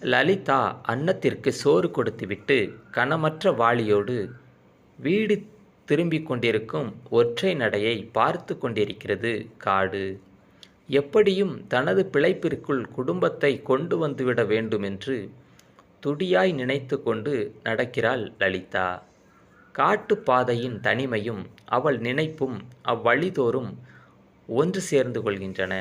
லலிதா அன்னத்திற்கு சோறு கொடுத்துவிட்டு கனமற்ற வாளியோடு வீடு திரும்பிக் கொண்டிருக்கும் ஒற்றை நடையை பார்த்து கொண்டிருக்கிறது காடு. எப்படியும் தனது பிழைப்பிற்குள் குடும்பத்தை கொண்டு வந்துவிட வேண்டுமென்று துடியாய் நினைத்து கொண்டு நடக்கிறாள் லலிதா. காட்டுப்பாதையின் தனிமையும் அவள் நினைப்பும் அவ்வழிதோறும் ஒன்று சேர்ந்து கொள்கின்றன.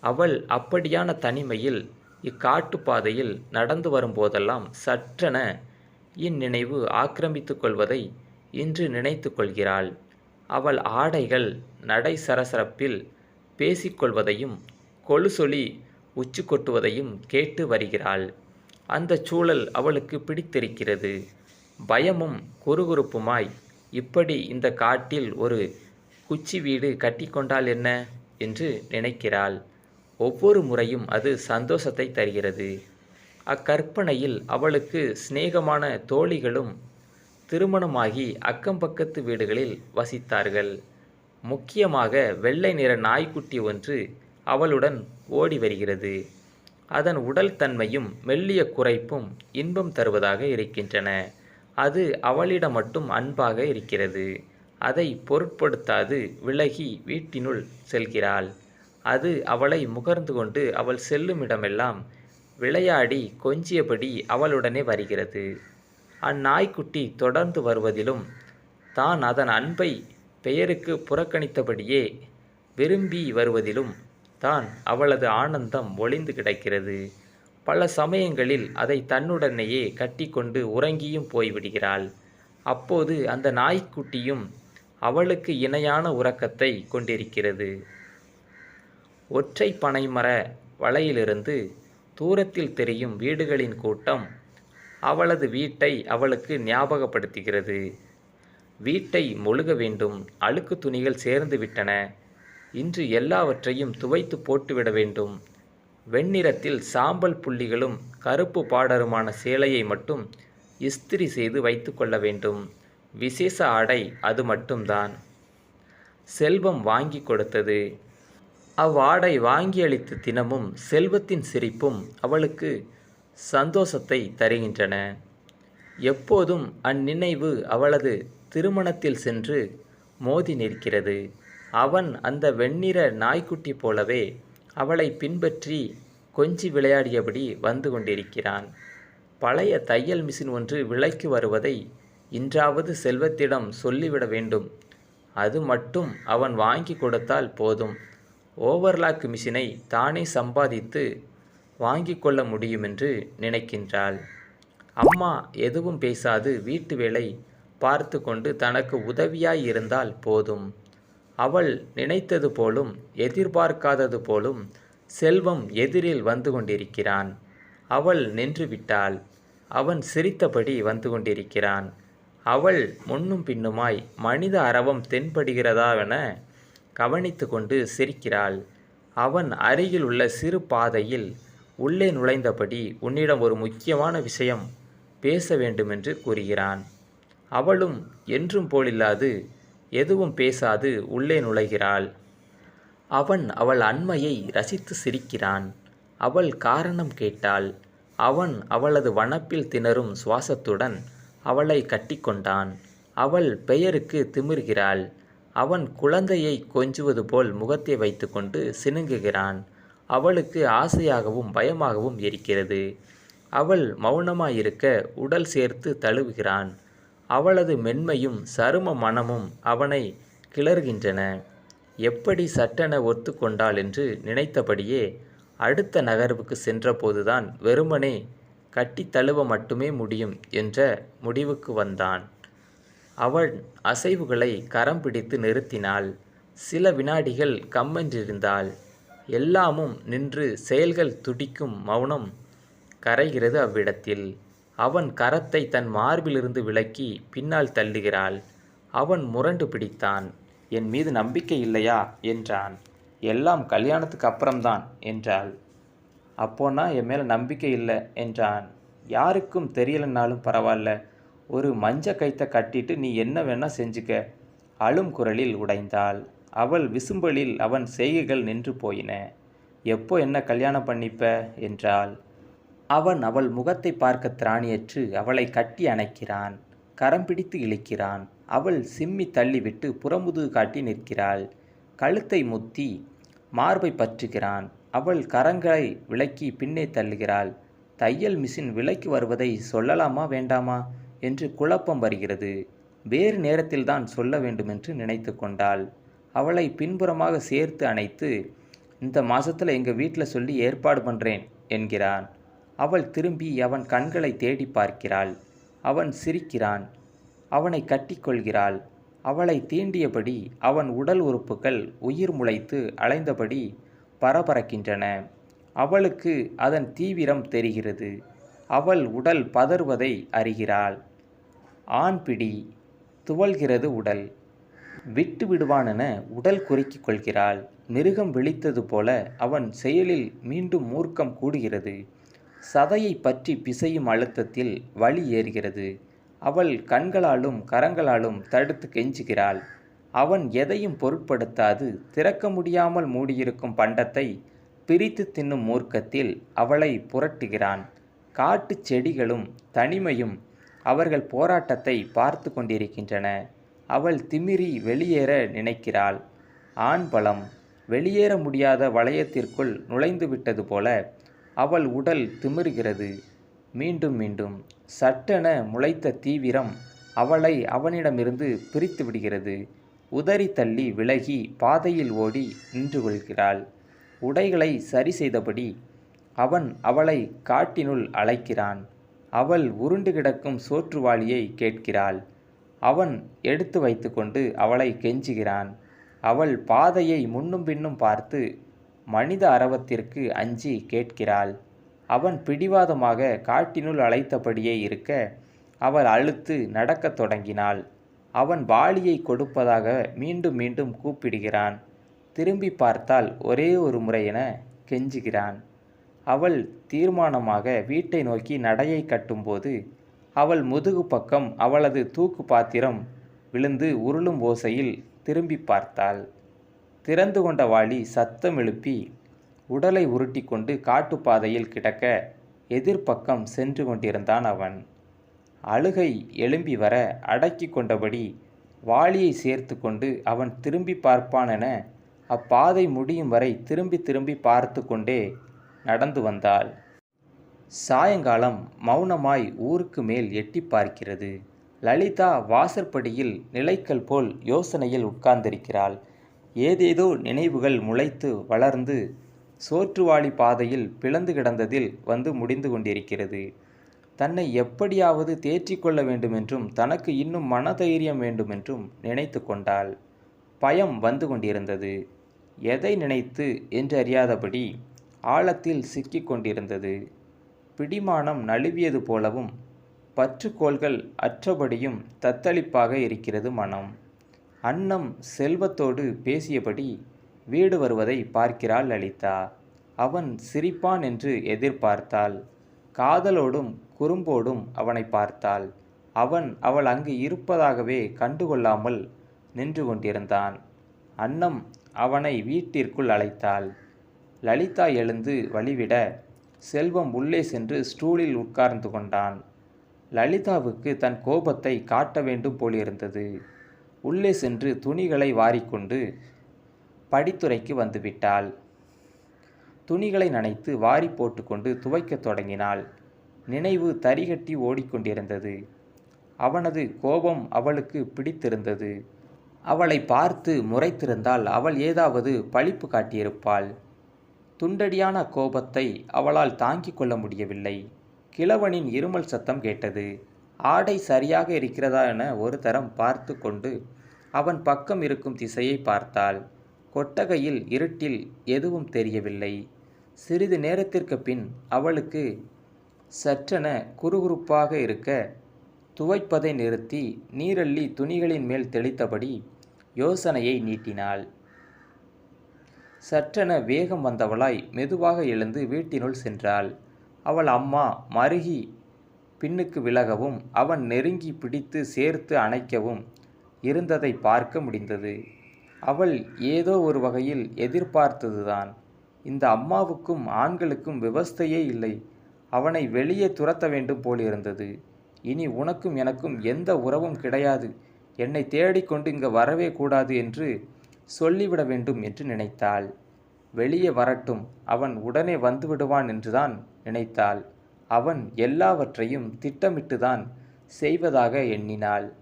அவள் அப்படியான தனிமையில் இக்காட்டுப்பாதையில் நடந்து வரும்போதெல்லாம் சற்றென இந்நினைவு ஆக்கிரமித்து கொள்வதை இன்று நினைத்து கொள்கிறாள். அவள் ஆடைகள் நடை சரசரப்பில் பேசிக்கொள்வதையும் கொலுசொலி உச்சி கொட்டுவதையும் கேட்டு வருகிறாள். அந்த சூழல் அவளுக்கு பிடித்திருக்கிறது. பயமும் குறுகுறுப்புமாய் இப்படி இந்த காட்டில் ஒரு குச்சி வீடு கட்டிக்கொண்டால் என்ன? என்று நினைக்கிறாள். ஒவ்வொரு முறையும் அது சந்தோஷத்தை தருகிறது. அக்கற்பனையில் அவளுக்கு சிநேகமான தோழிகளும் திருமணமாகி அக்கம் பக்கத்து வீடுகளில் வசித்தார்கள். முக்கியமாக வெள்ளை நிற நாய்க்குட்டி ஒன்று அவளுடன் ஓடி வருகிறது. அதன் உடல் தன்மையும் மெல்லிய குறைப்பும் இன்பம் தருவதாக இருக்கின்றன. அது அவளிடம் மட்டும் அன்பாக இருக்கிறது. அதை பொருட்படுத்தாது விலகி வீட்டினுள் செல்கிறாள். அது அவளை முகர்ந்து கொண்டு அவள் செல்லும் இடமெல்லாம் விளையாடி கொஞ்சியபடி அவளுடனே வருகிறது. அந்நாய்க்குட்டி தொடர்ந்து வருவதிலும் தான் அதன் அன்பை பெயருக்கு புறக்கணித்தபடியே விரும்பி வருவதிலும் தான் அவளது ஆனந்தம் ஒளிந்து கிடக்கிறது. பல சமயங்களில் அதை தன்னுடனேயே கட்டிக்கொண்டு உறங்கியும் போய்விடுகிறாள். அப்போது அந்த நாய்க்குட்டியும் அவளுக்கு இணையான உறக்கத்தை கொண்டிருக்கிறது. ஒற்றை பனைமர வலையிலிருந்து தூரத்தில் தெரியும் வீடுகளின் கூட்டம் அவளது வீட்டை அவளுக்கு ஞாபகப்படுத்துகிறது. வீட்டை மொழுக வேண்டும் அழுக்கு துணிகள் சேர்ந்து விட்டன. இன்று எல்லாவற்றையும் துவைத்து போட்டுவிட வேண்டும். வெண்ணிறத்தில் சாம்பல் புள்ளிகளும் கருப்பு பாடருமான சேலையை மட்டும் இஸ்திரி செய்து வைத்து கொள்ள வேண்டும். விசேஷ ஆடை அது மட்டும்தான். செல்வம் வாங்கி கொடுத்தது. அவ்வாடை வாங்கி அளித்த தினமும் செல்வத்தின் சிரிப்பும் அவளுக்கு சந்தோஷத்தை தருகின்றன. எப்போதும் அந்நினைவு அவளது திருமணத்தில் சென்று மோதி நிற்கிறது. அவன் அந்த வெண்ணிற நாய்க்குட்டி போலவே அவளை பின்பற்றி கொஞ்சி விளையாடியபடி வந்து கொண்டிருக்கிறான். பழைய தையல் மிஷின் ஒன்று விலைக்கு வருவதை இன்றாவது செல்வத்திடம் சொல்லிவிட வேண்டும். அது மட்டும் அவன் வாங்கி கொடுத்தால் போதும். ஓவர்லாக் மிஷினை தானே சம்பாதித்து வாங்கி கொள்ள முடியுமென்று நினைக்கின்றாள். அம்மா எதுவும் பேசாது வீட்டு வேலை பார்த்து கொண்டு தனக்கு உதவியாய் இருந்தால் போதும். அவள் நினைத்தது போலும் எதிர்பார்க்காதது போலும் செல்வம் எதிரில் வந்து கொண்டிருக்கிறான். அவள் நின்று விட்டாள். அவன் சிரித்தபடி வந்து கொண்டிருக்கிறான். அவள் முன்னும் பின்னுமாய் மனித அரவம் தென்படுகிறதாவென கவனித்து கொண்டு சிரிக்கிறாள். அவன் அருகில் உள்ள சிறு பாதையில் உள்ளே நுழைந்தபடி உன்னிடம் ஒரு முக்கியமான விஷயம் பேச வேண்டுமென்று கூறுகிறான். அவளும் என்றும் போலில்லாது எதுவும் பேசாது உள்ளே நுழைகிறாள். அவன் அவள் அண்மையை ரசித்து சிரிக்கிறான். அவள் காரணம் கேட்டாள். அவன் அவளது வனப்பில் திணறும் சுவாசத்துடன் அவளை கட்டிக்கொண்டான். அவள் பெயருக்கு திமிர்கிறாள். அவன் குழந்தையை கொஞ்சுவது போல் முகத்தை வைத்துக்கொண்டு சினுங்குகிறான். அவளுக்கு ஆசையாகவும் பயமாகவும் இருக்கிறது. அவள் மௌனமாயிருக்க உடல் சேர்த்து தழுவுகிறான். அவளது மென்மையும் சரும மனமும் அவனை கிளறுகின்றன. எப்படி சட்டென ஒத்துக்கொண்டாள் என்று நினைத்தபடியே அடுத்த நகர்வுக்கு சென்றபோதுதான் வெறுமனே கட்டி தழுவ மட்டுமே முடியும் என்ற முடிவுக்கு வந்தான். அவள் அசைவுகளை கரம் பிடித்து நிறுத்தினாள். சில வினாடிகள் கம்மென்றிருந்தாள். எல்லாமும் நின்று செயல்கள் துடிக்கும் மௌனம் கரைகிறது அவ்விடத்தில். அவன் கரத்தை தன் மார்பிலிருந்து விலக்கி பின்னால் தள்ளுகிறாள். அவன் முரண்டு பிடித்தான். என் மீது நம்பிக்கை இல்லையா? என்றான். எல்லாம் கல்யாணத்துக்கு அப்புறம்தான் என்றாள். அப்போனா என் மேலே நம்பிக்கை இல்லை என்றான். யாருக்கும் தெரியலனாலும் பரவாயில்ல. ஒரு மஞ்ச கைத்தை கட்டிட்டு நீ என்ன வேணா செஞ்சுக்க. அழும் குரலில் உடைந்தாள். அவள் விசும்பலில் அவன் செய்கைகள் நின்று போயின. எப்போ என்ன கல்யாணம் பண்ணிப்ப? என்றாள். அவன் அவள் முகத்தை பார்க்க திராணியற்று அவளை கட்டி அணைக்கிறான். கரம் பிடித்து இழுக்கிறான். அவள் சிம்மி தள்ளிவிட்டு புறமுதுகு காட்டி நிற்கிறாள். கழுத்தை முத்தி மார்பை பற்றுகிறான். அவள் கரங்களை விலக்கி பின்னே தள்ளுகிறாள். தையல் மிஷின் விலைக்கு வருவதை சொல்லலாமா வேண்டாமா? என்று குழப்பம் வருகிறது. வேறு நேரத்தில்தான் சொல்ல வேண்டுமென்று நினைத்து கொண்டாள். அவளை பின்புறமாக சேர்த்து அணைத்து இந்த மாதத்தில் எங்கள் வீட்டில் சொல்லி ஏற்பாடு பண்ணுறேன் என்கிறான். அவள் திரும்பி அவன் கண்களை தேடி பார்க்கிறாள். அவன் சிரிக்கிறான். அவனை கட்டிக்கொள்கிறாள் அவளை தீண்டியபடி அவன் உடல் உறுப்புகள் உயிர் முளைத்து அலைந்தபடி பரபரக்கின்றன. அவளுக்கு அதன் தீவிரம் தெரிகிறது. அவள் உடல் பதறுவதை அறிகிறாள். ஆண் பிடி துவள்கிறது உடல். விட்டு விடுவானென உடல் குறுக்கிக் கொள்கிறாள். மிருகம் விழித்தது போல அவன் செயலில் மீண்டும் மூர்க்கம் கூடுகிறது. சதையை பற்றி பிசையும் அழுத்தத்தில் வலி ஏறுகிறது. அவள் கண்களாலும் கரங்களாலும் தடுத்து கெஞ்சுகிறாள். அவன் எதையும் பொருட்படுத்தாது திறக்க முடியாமல் மூடியிருக்கும் பண்டத்தை பிரித்து தின்னும் மூர்க்கத்தில் அவளை புரட்டுகிறான். காட்டுச் செடிகளும் தனிமையும் அவர்கள் போராட்டத்தை பார்த்து கொண்டிருக்கின்றன. அவள் திமிரி வெளியேற நினைக்கிறாள். ஆண் பலம் வெளியேற முடியாத வளையத்திற்குள் நுழைந்து விட்டது போல அவள் உடல் திமிருகிறது. மீண்டும் மீண்டும் சட்டென முளைத்த தீவிரம் அவளை அவனிடமிருந்து பிரித்து விடுகிறது. உதறி தள்ளி விலகி பாதையில் ஓடி நின்று கொள்கிறாள். உடைகளை சரி செய்தபடி அவன் அவளை காட்டினுள் அழைக்கிறான். அவள் உருண்டு கிடக்கும் சோற்றுவாளியை கேட்கிறாள். அவன் எடுத்து வைத்துக்கொண்டு அவளை கெஞ்சுகிறான். அவள் பாதையை முன்னும் பின்னும் பார்த்து மனித அரவத்திற்கு அஞ்சி கேட்கிறாள். அவன் பிடிவாதமாக காட்டினுள் அழைத்தபடியே இருக்க அவள் அழுத்து நடக்கத் தொடங்கினாள். அவன் வாளியை கொடுப்பதாக மீண்டும் மீண்டும் கூப்பிடுகிறான். திரும்பி பார்த்தால் ஒரே ஒரு முறை என கெஞ்சுகிறான். அவள் தீர்மானமாக வீட்டை நோக்கி நடையை கட்டும்போது அவள் முதுகு பக்கம் அவளது தூக்கு பாத்திரம் விழுந்து உருளும் ஓசையில் திரும்பி பார்த்தாள். திறந்து கொண்ட வாளி சத்தம் எழுப்பி உடலை உருட்டி கொண்டு காட்டுப்பாதையில் கிடக்க எதிர்ப்பக்கம் சென்று கொண்டிருந்தான் அவன். அழுகை எழும்பி வர அடக்கி கொண்டபடி வாளியை சேர்த்து கொண்டு அவன் திரும்பி பார்ப்பான் என அப்பாதை முடியும் வரை திரும்பி திரும்பி பார்த்து கொண்டே நடந்து வந்தாள். சாயங்காலம் மௌனமாய் ஊருக்கு மேல் எட்டி பார்க்கிறது. லலிதா வாசற்படியில் நிலைக்கல் போல் யோசனையில் உட்கார்ந்திருக்கிறாள். ஏதேதோ நினைவுகள் முளைத்து வளர்ந்து சோற்றுவாளி பாதையில் பிளந்து கிடந்ததில் வந்து முடிந்து கொண்டிருக்கிறது. தன்னை எப்படியாவது தேற்றிக்கொள்ள வேண்டுமென்றும் தனக்கு இன்னும் மனதைரியம் வேண்டுமென்றும் நினைத்து கொண்டாள். பயம் வந்து கொண்டிருந்தது. எதை நினைத்து என்று அறியாதபடி ஆழத்தில் சிக்கிக் கொண்டிருந்தது பிடிமானம் நழுவியது போலவும் பற்றுக்கோள்கள் அற்றபடியும் தத்தளிப்பாக இருக்கிறது மனம். அன்னம் செல்வத்தோடு பேசியபடி வீடு வருவதை பார்க்கிறாள் லலிதா. அவன் சிரிப்பான் என்று எதிர்பார்த்தாள். காதலோடும் குறும்போடும் அவனை பார்த்தாள். அவன் அவள் அங்கு இருப்பதாகவே கண்டுகொள்ளாமல் நின்று கொண்டிருந்தான். அன்னம் அவனை வீட்டிற்குள் அழைத்தாள். லலிதா எழுந்து வழிவிட செல்வம் உள்ளே சென்று ஸ்டூலில் உட்கார்ந்து கொண்டான். லலிதாவுக்கு தன் கோபத்தை காட்ட வேண்டும் போலிருந்தது. உள்ளே சென்று துணிகளை வாரிக்கொண்டு படித்துறைக்கு வந்துவிட்டாள். துணிகளை நனைத்து வாரி போட்டுக்கொண்டு துவைக்கத் தொடங்கினாள். நினைவு தரிகட்டி ஓடிக்கொண்டிருந்தது. அவனது கோபம் அவளுக்கு பிடித்திருந்தது. அவளை பார்த்து முறைத்திருந்தால் அவள் ஏதாவது பழிப்பு காட்டியிருப்பாள். துண்டடியான கோபத்தை அவளால் தாங்கிக் கொள்ள முடியவில்லை. கிழவனின் இருமல் சத்தம் கேட்டது. ஆடை சரியாக இருக்கிறதா என ஒரு தரம் பார்த்து கொண்டு அவன் பக்கம் இருக்கும் திசையை பார்த்தாள். கொட்டகையில் இருட்டில் எதுவும் தெரியவில்லை. சிறிது நேரத்திற்கு பின் அவளுக்கு சற்றென குறுகுறுப்பாக இருக்க துவைப்பதை நிறுத்தி நீரள்ளி துணிகளின் மேல் தெளித்தபடி யோசனையை நீட்டினாள். சற்றென வேகம் வந்தவளாய் மெதுவாக எழுந்து வீட்டினுள் சென்றாள். அவள் அம்மா மருகி பின்னுக்கு விலகவும் அவன் நெருங்கி பிடித்து சேர்த்து அணைக்கவும் இருந்ததை பார்க்க முடிந்தது. அவள் ஏதோ ஒரு வகையில் எதிர்பார்த்ததுதான். இந்த அம்மாவுக்கும் ஆண்களுக்கும் விவஸ்தையே இல்லை. அவனை வெளியே துரத்த வேண்டும் போலிருந்தது. இனி உனக்கும் எனக்கும் எந்த உறவும் கிடையாது. என்னை தேடிக்கொண்டு இங்கு வரவே கூடாது என்று சொல்லிவிட வேண்டும் என்று நினைத்தாள். வெளியே வரட்டும் அவன் உடனே வந்துவிடுவான் என்றுதான் நினைத்தாள். அவன் எல்லாவற்றையும் திட்டமிட்டுதான் செய்வதாக எண்ணினாள்.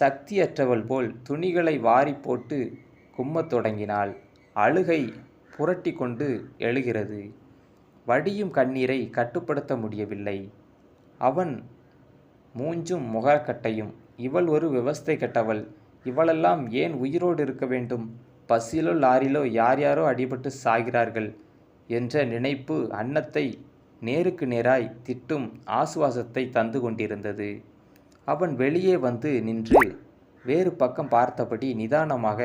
சக்தியற்றவள் போல் துணிகளை வாரி போட்டு கும்மத் தொடங்கினாள். அழுகை புரட்டி கொண்டு எழுகிறது. வடியும் கண்ணீரை கட்டுப்படுத்த முடியவில்லை. அவன் மூஞ்சும் முகக்கட்டையும் இவள் ஒரு விவஸ்தை கெட்டவள். இவளெல்லாம் ஏன் உயிரோடு இருக்க வேண்டும்? பஸ்ஸிலோ லாரிலோ யார் யாரோ அடிபட்டு சாகிறார்கள் என்ற நினைப்பு அன்னத்தை நேருக்கு நேராய் திட்டும் ஆசுவாசத்தை தந்து கொண்டிருந்தது. அவன் வெளியே வந்து நின்று வேறு பக்கம் பார்த்தபடி நிதானமாக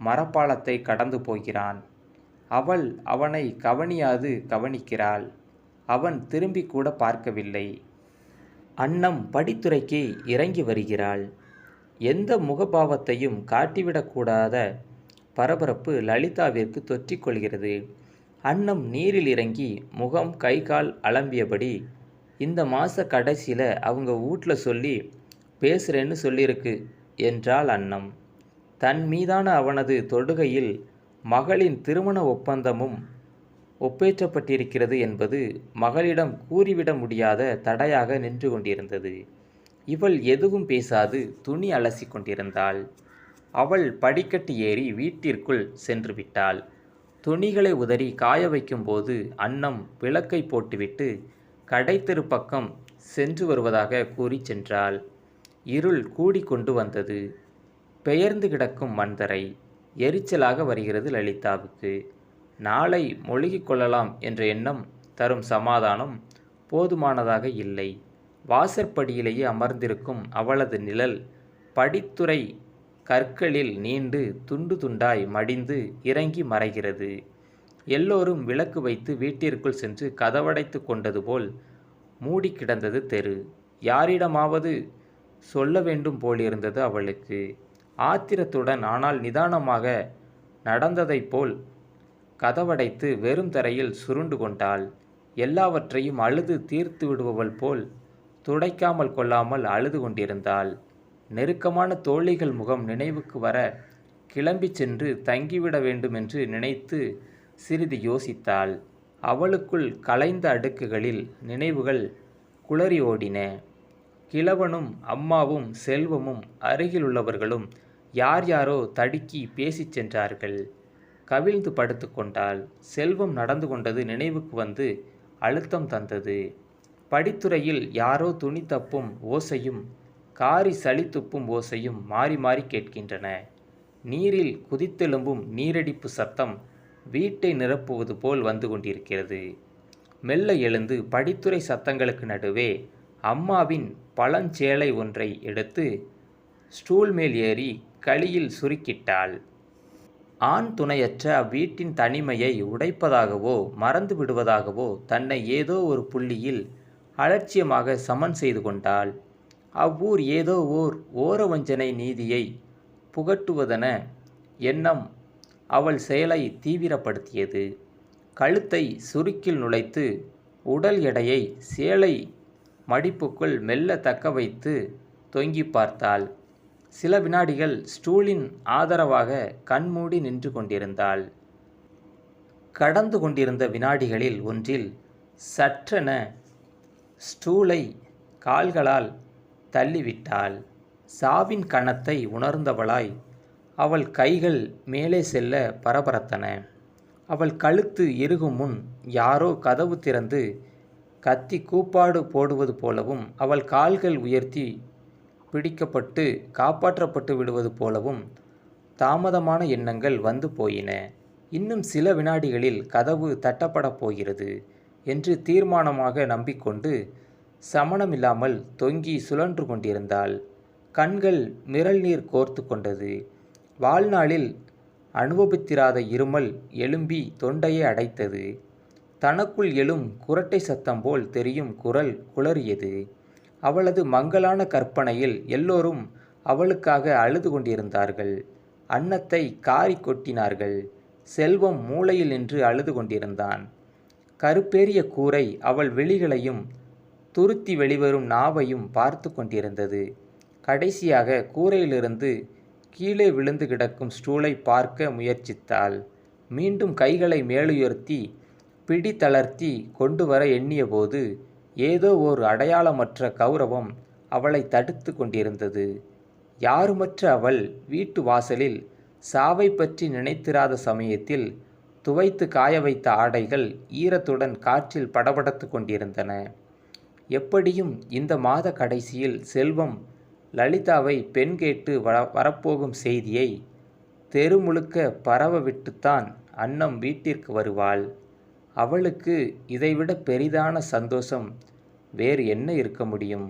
மரப்பாலத்தை கடந்து போகிறான். அவள் அவனை கவனியாது கவனிக்கிறாள். அவன் திரும்பி கூட பார்க்கவில்லை. அன்னம் படித்துறைக்கு இறங்கி வருகிறாள். எந்த முகபாவத்தையும் காட்டிவிடக்கூடாத பரபரப்பு லலிதாவிற்கு தொற்றிக்கொள்கிறது அன்னம் நீரில் இறங்கி முகம் கை கால் அலம்பியபடி இந்த மாத கடைசியில் அவங்க வீட்டில் சொல்லி பேசுகிறேன்னு சொல்லியிருக்கு என்றாள் அன்னம். தன் மீதான அவனது தொடுகையில் மகளின் திருமண ஒப்பந்தமும் ஒப்பேற்றப்பட்டிருக்கிறது என்பது மகளிடம் கூறிவிட முடியாத தடையாக நின்று கொண்டிருந்தது. இவள் எதுவும் பேசாது துணி அலசி கொண்டிருந்தாள். அவள் படிக்கட்டு ஏறி வீட்டிற்குள் சென்று விட்டாள். துணிகளை உதறி காய வைக்கும்போது அன்னம் விளக்கை போட்டுவிட்டு கடைத்தெரு பக்கம் சென்று வருவதாக கூறி சென்றாள். இருள் கூடிக்கொண்டு வந்தது. பெயர்ந்து கிடக்கும் மந்தரை. எரிச்சலாக வருகிறது லலிதாவுக்கு. நாளை மொழிகிக் கொள்ளலாம் என்ற எண்ணம் தரும் சமாதானம் போதுமானதாக இல்லை. வாசற்படியிலேயே அமர்ந்திருக்கும் அவளது நிழல் படித்துறை கற்களில் நீண்டு துண்டு துண்டாய் மடிந்து இறங்கி மறைகிறது. எல்லோரும் விளக்கு வைத்து வீட்டிற்குள் சென்று கதவடைத்து கொண்டது போல் மூடி கிடந்தது தெரு. யாரிடமாவது சொல்ல வேண்டும் போலிருந்தது அவளுக்கு. ஆத்திரத்துடன் ஆனால் நிதானமாக நடந்ததைப் போல் கதவடைத்து வெறும் தரையில் சுருண்டு கொண்டாள். எல்லாவற்றையும் அழுது தீர்த்து விடுபவள் போல் துடைக்காமல் கொள்ளாமல் அழுது கொண்டிருந்தாள். நெருக்கமான தோழிகள் முகம் நினைவுக்கு வர கிளம்பி சென்று தங்கிவிட வேண்டும் என்று நினைத்து சிறிது யோசித்தாள். அவளுக்குள் கலைந்த அடுக்குகளில் நினைவுகள் குளறி ஓடின. கிழவனும் அம்மாவும் செல்வமும் அருகிலுள்ளவர்களும் யார் யாரோ தடுக்கி பேசிச் சென்றார்கள். கவிழ்ந்து படுத்துக்கொண்டால் செல்வம் நடந்து கொண்டது நினைவுக்கு வந்து அழுத்தம் தந்தது. படித்துறையில் யாரோ துணி தப்பும் ஓசையும் காரி சளி துப்பும் ஓசையும் மாறி மாறி கேட்கின்றன. நீரில் குதித்தெலும்பும் நீரடிப்பு சத்தம் வீட்டை நிரப்புவது போல் வந்து கொண்டிருக்கிறது. மெல்ல எழுந்து படித்துறை சத்தங்களுக்கு நடுவே அம்மாவின் பழஞ்சேலை ஒன்றை எடுத்து ஸ்டூல் மேல் ஏறி களியில் சுருக்கிட்டாள். ஆண் துணையற்ற அவ்வீட்டின் தனிமையை உடைப்பதாகவோ மறந்து விடுவதாகவோ தன்னை ஏதோ ஒரு புள்ளியில் அலட்சியமாக சமன் செய்து கொண்டாள். அவ்வூர் ஏதோ ஓர் ஓரவஞ்சனை நீதியை புகட்டுவதென எண்ணம் அவள் செயலை தீவிரப்படுத்தியது. கழுத்தை சுருக்கில் நுழைத்து உடல் எடையை சேலை மடிப்புக்குள் மெல்ல தக்க வைத்து தொங்கி பார்த்தாள். சில வினாடிகள் ஸ்டூலின் ஆதரவாக கண்மூடி நின்று கொண்டிருந்தாள். கடந்து கொண்டிருந்த வினாடிகளில் ஒன்றில் சற்றென ஸ்டூலை கால்களால் தள்ளிவிட்டாள். சாவின் கணத்தை உணர்ந்தவளாய் அவள் கைகள் மேலே செல்ல பரபரத்தன. அவள் கழுத்து இறுகும் முன் யாரோ கதவு திறந்து கத்தி கூப்பாடு போடுவது போலவும் அவள் கால்கள் உயர்த்தி பிடிக்கப்பட்டு காப்பாற்றப்பட்டு விடுவது போலவும் தாமதமான எண்ணங்கள் வந்து போயின. இன்னும் சில வினாடிகளில் கதவு தட்டப்படப் போகிறது. என்று தீர்மானமாக நம்பிக்கொண்டு சமணமில்லாமல் தொங்கி சுழன்று கொண்டிருந்தாள். கண்கள் மிரள் நீர் கோர்த்து கொண்டது. வாழ்நாளில் அனுபவித்திராத இருமல் எழும்பி தொண்டையை அடைத்தது. தனக்குள் எழும் குரட்டை சத்தம் போல் தெரியும் குரல் குளறியது. அவளது மங்கலான கற்பனையில் எல்லோரும் அவளுக்காக அழுது கொண்டிருந்தார்கள். அன்னத்தை காரி கொட்டினார்கள். செல்வம் மூளையில் நின்று அழுது கொண்டிருந்தான். கருப்பேறிய கூரை அவள் விழிகளையும் துருத்தி வெளிவரும் நாவையும் பார்த்து கொண்டிருந்தது. கடைசியாக கூரையிலிருந்து கீழே விழுந்து கிடக்கும் ஸ்டூலை பார்க்க முயற்சித்தாள். மீண்டும் கைகளை மேலுயர்த்தி பிடி தளர்த்தி கொண்டு வர எண்ணியபோது ஏதோ ஒரு அடையாளமற்ற கௌரவம் அவளை தடுத்து கொண்டிருந்தது. யாருமற்ற அவள் வீட்டு வாசலில் சாவை பற்றி நினைத்திராத சமயத்தில் துவைத்து காய வைத்த ஆடைகள் ஈரத்துடன் காற்றில் படபடத்து கொண்டிருந்தன. எப்படியும் இந்த மாத கடைசியில் செல்வம் லலிதாவை பெண் கேட்டு வர வரப்போகும் செய்தியை தெரு முழுக்க பரவ விட்டுத்தான் அன்னம் வீட்டிற்கு வருவாள். அவளுக்கு இதைவிட பெரிதான சந்தோஷம் வேறு என்ன இருக்க முடியும்?